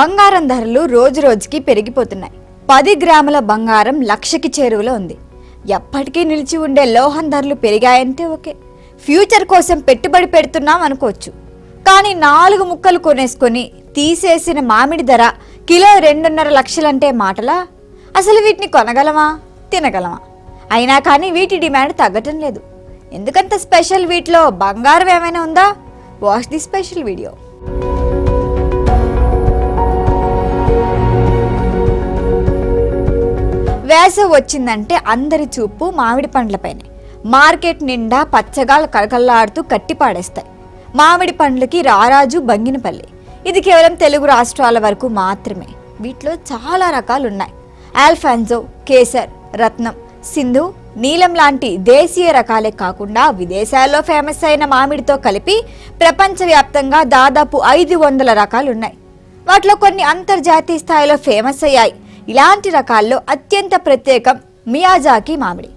బంగారం ధరలు రోజు రోజుకి పెరిగిపోతున్నాయి. పది గ్రాముల బంగారం లక్షకి చేరువలో ఉంది. ఎప్పటికీ నిలిచి ఉండే లోహం ధరలు పెరిగాయంటే ఓకే. ఫ్యూచర్ కోసం పెట్టుబడి పెడుతున్నాం అనుకోవచ్చు. కానీ నాలుగు ముక్కలు కొనేసుకొని తీసేసిన మామిడి ధర కిలో రెండున్నర లక్షలంటే మాటలా? అసలు వీటిని కొనగలమా? తినగలమా? అయినా కానీ వీటి డిమాండ్ తగ్గటం లేదు. ఎందుకంత స్పెషల్ వీటిలో బంగారం ఏమైనా ఉందా? Watch the special video. వేసవి వచ్చిందంటే అందరి చూపు మామిడి పండ్లపైనే. మార్కెట్ నిండా పచ్చగాలు కలకల్లాడుతూ కట్టి పాడేస్తాయి. మామిడి పండ్లకి రారాజు బంగినపల్లి ఇది కేవలం తెలుగు రాష్ట్రాల వరకు మాత్రమే. వీటిలో చాలా రకాలు ఉన్నాయి ఆల్ఫాన్జో కేసర్ రత్నం సింధు నీలం లాంటి దేశీయ రకాలే కాకుండా విదేశాల్లో ఫేమస్ అయిన మామిడితో కలిపి ప్రపంచవ్యాప్తంగా దాదాపు ఐదు వందల రకాలున్నాయి. వాటిలో కొన్ని అంతర్జాతీయ స్థాయిలో ఫేమస్ అయ్యాయి. ఇలాంటి రకాల్లో అత్యంత ప్రత్యేకం మియాజాకి మామిడి.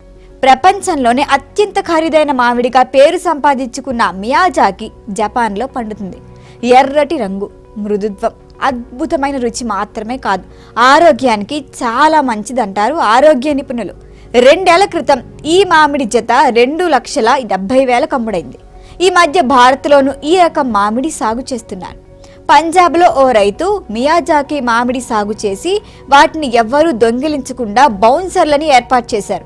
ప్రపంచంలోనే అత్యంత ఖరీదైన మామిడిగా పేరు సంపాదించుకున్న మియాజాకి జపాన్లో పండుతుంది. ఎర్రటి రంగు మృదుత్వం అద్భుతమైన రుచి మాత్రమే కాదు. ఆరోగ్యానికి చాలా మంచిదంటారు ఆరోగ్య నిపుణులు. రెండేళ్ళ క్రితం ఈ మామిడి జత రెండు లక్షల డెబ్బై వేల కమ్ముడైంది ఈ మధ్య భారత్లోనూ ఈ రకం మామిడి సాగు చేస్తున్నారు. పంజాబ్లో ఓ రైతు మియాజాకి మామిడి సాగు చేసి వాటిని ఎవ్వరూ దొంగిలించకుండా బౌన్సర్లని ఏర్పాటు చేశారు.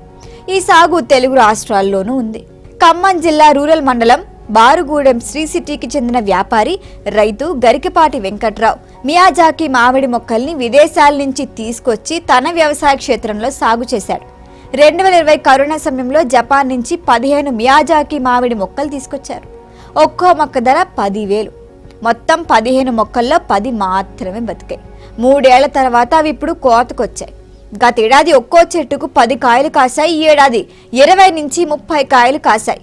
ఈ సాగు తెలుగు రాష్ట్రాల్లోనూ ఉంది. ఖమ్మం జిల్లా రూరల్ మండలం బారుగూడెం శ్రీ సిటీకి చెందిన వ్యాపారి రైతు గరికపాటి వెంకట్రావు మియాజాకి మామిడి మొక్కల్ని విదేశాల నుంచి తీసుకొచ్చి తన వ్యవసాయ క్షేత్రంలో సాగు చేశాడు. రెండు వేల ఇరవై కరోనా సమయంలో జపాన్ నుంచి పదిహేను మియాజాకి మామిడి మొక్కలు తీసుకొచ్చారు. ఒక్కో మొక్క ధర పదివేలు. మొత్తం పదిహేను మొక్కల్లో పది మాత్రమే బతికాయి. మూడేళ్ళ తర్వాత అవి ఇప్పుడు కోతకొచ్చాయి. గతేడాది ఒక్కో చెట్టుకు పది కాయలు కాశాయి ఈ ఏడాది ఇరవై నుంచి ముప్పై కాయలు కాశాయి.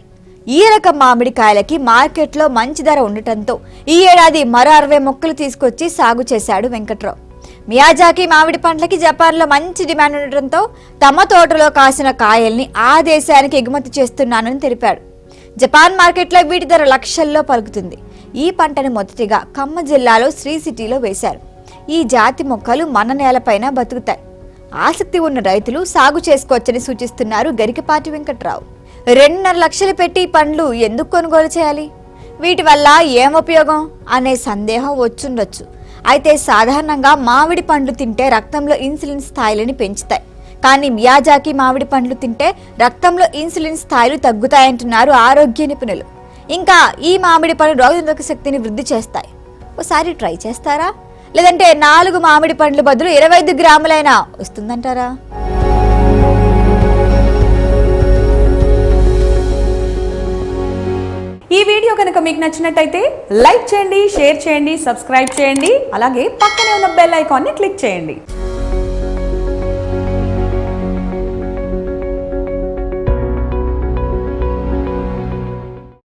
ఈ రకం మామిడికాయలకి మార్కెట్లో మంచి ధర ఉండటంతో ఈ ఏడాది మరో అరవై మొక్కలు తీసుకొచ్చి సాగు చేశాడు వెంకట్రావు. మియాజాకి మామిడి పండ్లకి జపాన్లో మంచి డిమాండ్ ఉండటంతో తమ తోటలో కాసిన కాయల్ని ఆ దేశానికి ఎగుమతి చేస్తున్నానని తెలిపాడు. జపాన్ మార్కెట్లో వీటి ధర లక్షల్లో పలుకుతుంది. ఈ పంటను మొదటిగా ఖమ్మ జిల్లాలో శ్రీ సిటీలో వేశారు. ఈ జాతి మొక్కలు మన నేలపైన బతుకుతాయి. ఆసక్తి ఉన్న రైతులు సాగు చేసుకోవచ్చని సూచిస్తున్నారు గరికపాటి వెంకట్రావు. రెండున్నర లక్షలు పెట్టి పండ్లు ఎందుకు కొనుగోలు చేయాలి? వీటి వల్ల ఏం ఉపయోగం? అనే సందేహం వచ్చుండొచ్చు. అయితే సాధారణంగా మామిడి పండ్లు తింటే రక్తంలో ఇన్సులిన్ స్థాయిలని పెంచుతాయి. కానీ మియాజాకి మామిడి పండ్లు తింటే రక్తంలో ఇన్సులిన్ స్థాయిలు తగ్గుతాయంటున్నారు ఆరోగ్య నిపుణులు. ఇంకా ఈ మామిడి పండ్లు రోగనిరోధక శక్తిని వృద్ధి చేస్తాయి. ఒకసారి ట్రై చేస్తారా? లేదంటే నాలుగు మామిడి పండ్ల బదులు ఇరవై ఐదు గ్రాములైనా వస్తుందంటారా? ఈ వీడియో కనుక మీకు నచ్చినట్టయితే లైక్ చేయండి షేర్ చేయండి సబ్స్క్రైబ్ చేయండి అలాగే పక్కనే ఉన్న బెల్ ఐకాన్ని క్లిక్ చేయండి.